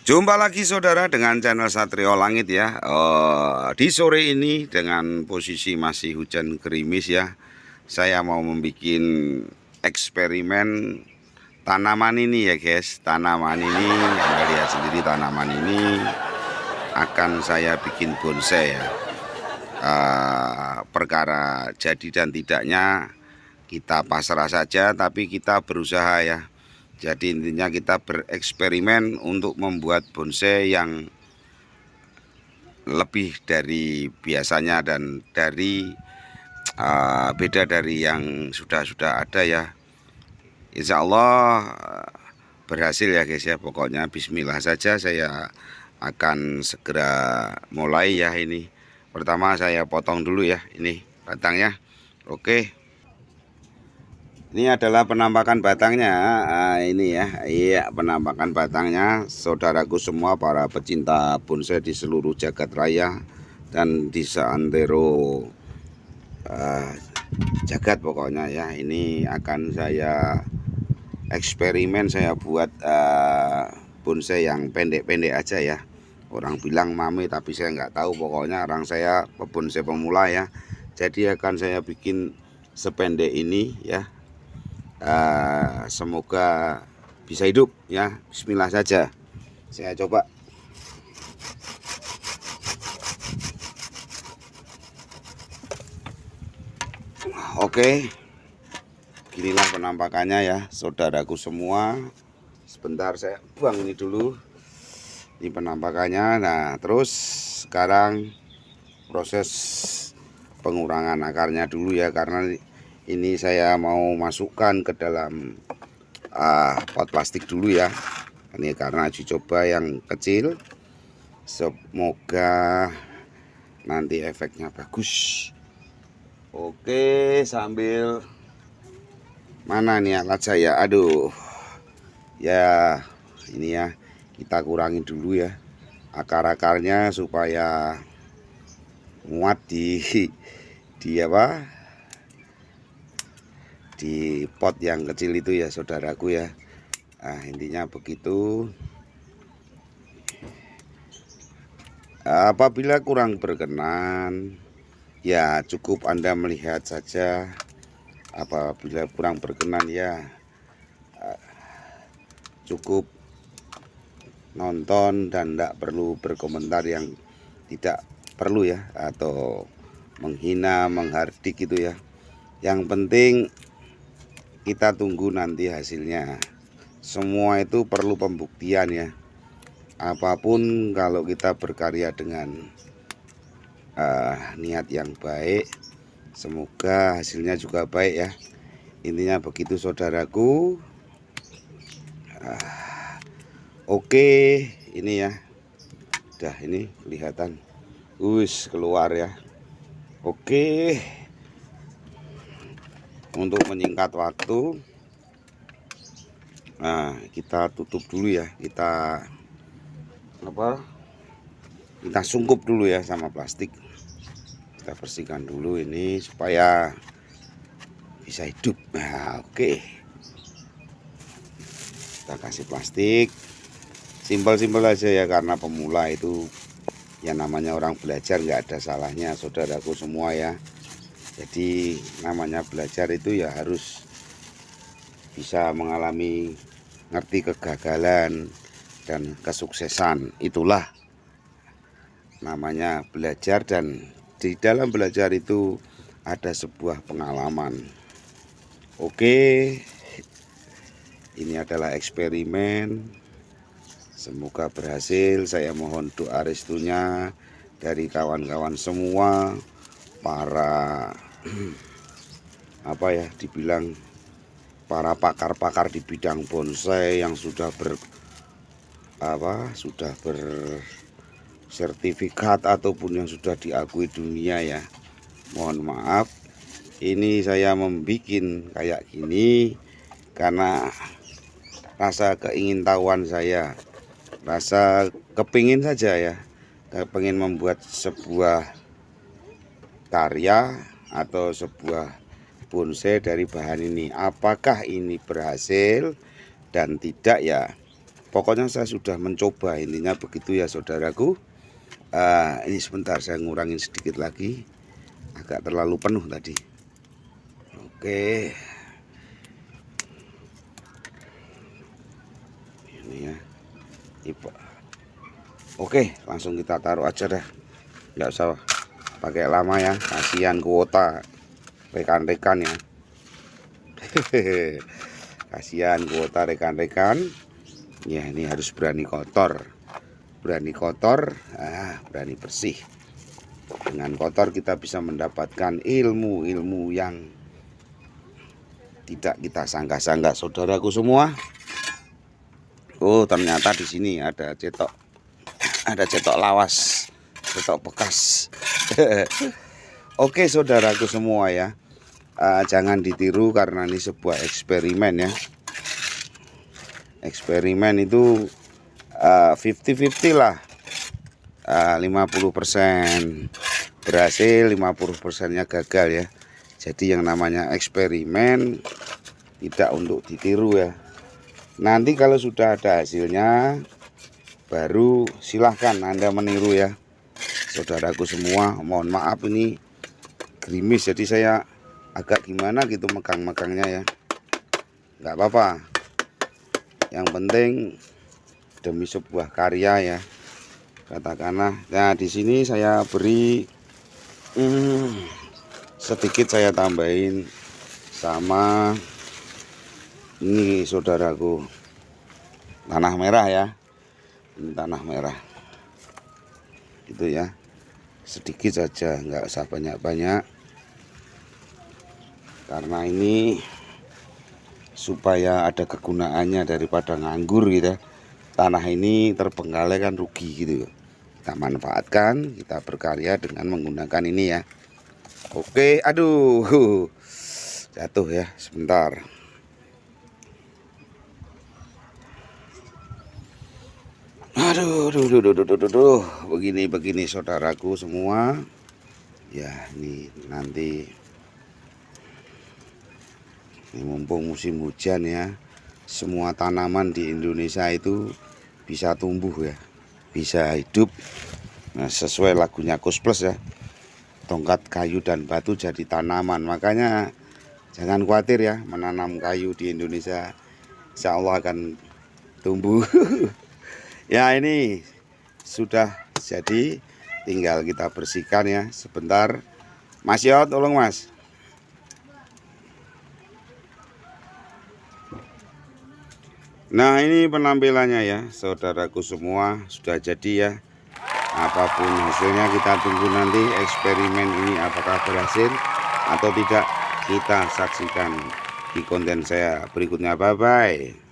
Jumpa lagi saudara dengan channel Satrio Langit ya. Eh, Di sore ini dengan posisi masih hujan gerimis ya Saya mau membuat eksperimen tanaman ini ya guys. Tanaman ini Anda lihat sendiri tanaman ini Akan saya bikin bonsai ya. Eh, Perkara jadi dan tidaknya kita pasrah saja tapi kita berusaha ya jadi intinya kita bereksperimen untuk membuat bonsai yang lebih dari biasanya dan dari uh, beda dari yang sudah-sudah ada ya. Insya Allah uh, berhasil ya guys ya. Pokoknya Bismillah saja saya akan segera mulai ya ini. Pertama saya potong dulu ya ini batangnya. Oke. Ini adalah penampakan batangnya. Ah, ini ya, iya penampakan batangnya. Saudaraku semua para pecinta bonsai di seluruh jagat raya dan di seantero uh, jagat pokoknya ya. Ini akan saya eksperimen saya buat uh, bonsai yang pendek-pendek aja ya. Orang bilang mami tapi saya nggak tahu pokoknya orang saya bonsai pemula ya. Jadi akan saya bikin sependek ini ya uh, semoga bisa hidup ya. Bismillah saja. Saya coba. Oke. Inilah penampakannya ya Saudaraku semua. Sebentar saya buang ini dulu. Ini penampakannya. Nah terus sekarang Proses pengurangan akarnya dulu ya Karena ini saya mau masukkan ke dalam uh, pot plastik dulu ya. Ini karena uji coba yang kecil. Semoga nanti efeknya bagus. Oke sambil mana nih alat saya? Aduh. Ya ini ya kita kurangi dulu ya akar-akarnya supaya muat di di apa di pot yang kecil itu ya saudaraku ya. Nah intinya begitu. Apabila kurang berkenan ya cukup anda melihat saja. Apabila kurang berkenan ya cukup nonton dan tidak perlu berkomentar yang tidak perlu ya atau menghina menghardik gitu ya. Yang penting kita tunggu nanti hasilnya. Semua itu perlu pembuktian ya. Apa pun kalau kita berkarya dengan uh, niat yang baik semoga hasilnya juga baik ya. Intinya begitu saudaraku. Uh, oke okay, ini ya. Udah ini kelihatan. Wis keluar ya. Oke. okay untuk menyingkat waktu nah kita tutup dulu ya. Kita apa? Kita sungkup dulu ya sama plastik. Kita bersihkan dulu ini supaya bisa hidup. Nah oke. Okay. kita kasih plastik. Simpel-simpel aja ya karena pemula itu yang namanya orang belajar nggak ada salahnya saudaraku semua ya jadi namanya belajar itu ya harus bisa mengalami ngerti kegagalan dan kesuksesan. Itulah namanya belajar dan di dalam belajar itu ada sebuah pengalaman. Oke ini adalah eksperimen. Semoga berhasil. Saya mohon doa restunya dari kawan-kawan semua para apa ya dibilang para pakar-pakar di bidang bonsai yang sudah ber apa sudah bersertifikat ataupun yang sudah diakui dunia ya. Mohon maaf ini saya membuat kayak gini karena rasa keingintahuan saya. Rasa kepingin saja ya kepingin membuat sebuah karya atau sebuah bonsai dari bahan ini. Apakah ini berhasil dan tidak? Ya pokoknya saya sudah mencoba. Intinya begitu ya saudaraku. Uh, ini sebentar saya ngurangin sedikit lagi. Agak terlalu penuh tadi. Oke. Ini ya. Ipa. oke langsung kita taruh aja dah. Nggak usah pakai lama ya. Kasihan kuota. Rekan-rekan ya. Kasihan kuota rekan-rekan. Ya ini harus berani kotor. Berani kotor ah, berani bersih. Dengan kotor kita bisa mendapatkan ilmu-ilmu yang tidak kita sangka-sangka saudaraku semua. Oh ternyata di sini ada cetok. Ada cetok lawas cetok bekas. Oke saudaraku semua ya. Uh, jangan ditiru karena ini sebuah eksperimen ya. Eksperimen itu uh, 50-50 lah. Uh, 50% berhasil 50 persennya gagal ya. Jadi yang namanya eksperimen tidak untuk ditiru ya. Nanti kalau sudah ada hasilnya baru silahkan anda meniru ya saudaraku semua mohon maaf ini gerimis jadi saya agak gimana gitu megang-megangnya ya. Nggak apa-apa. Yang penting demi sebuah karya ya katakanlah. Nah di sini saya beri hmm, sedikit saya tambahin sama ini saudaraku. Tanah merah ya. Ini tanah merah. Itu ya sedikit saja nggak usah banyak-banyak. Karena ini supaya ada kegunaannya daripada nganggur gitu ya. tanah ini terbengkalai kan rugi gitu. Kita manfaatkan kita berkarya dengan menggunakan ini ya. Oke aduh. Jatuh ya sebentar aduh duh, duh, duh, duh, duh, duh. begini begini saudaraku semua. Ya ini nanti ini mumpung musim hujan ya semua tanaman di Indonesia itu bisa tumbuh ya bisa hidup. Nah, sesuai lagunya Kus Plus ya tongkat kayu dan batu jadi tanaman. Makanya jangan khawatir ya menanam kayu di Indonesia Insya Allah akan tumbuh ya ini sudah jadi. Tinggal kita bersihkan ya sebentar. Mas Yo tolong Mas. Nah ini penampilannya ya saudaraku semua. Sudah jadi ya. Apa pun hasilnya kita tunggu nanti eksperimen ini apakah berhasil atau tidak. Kita saksikan di konten saya berikutnya. Bye bye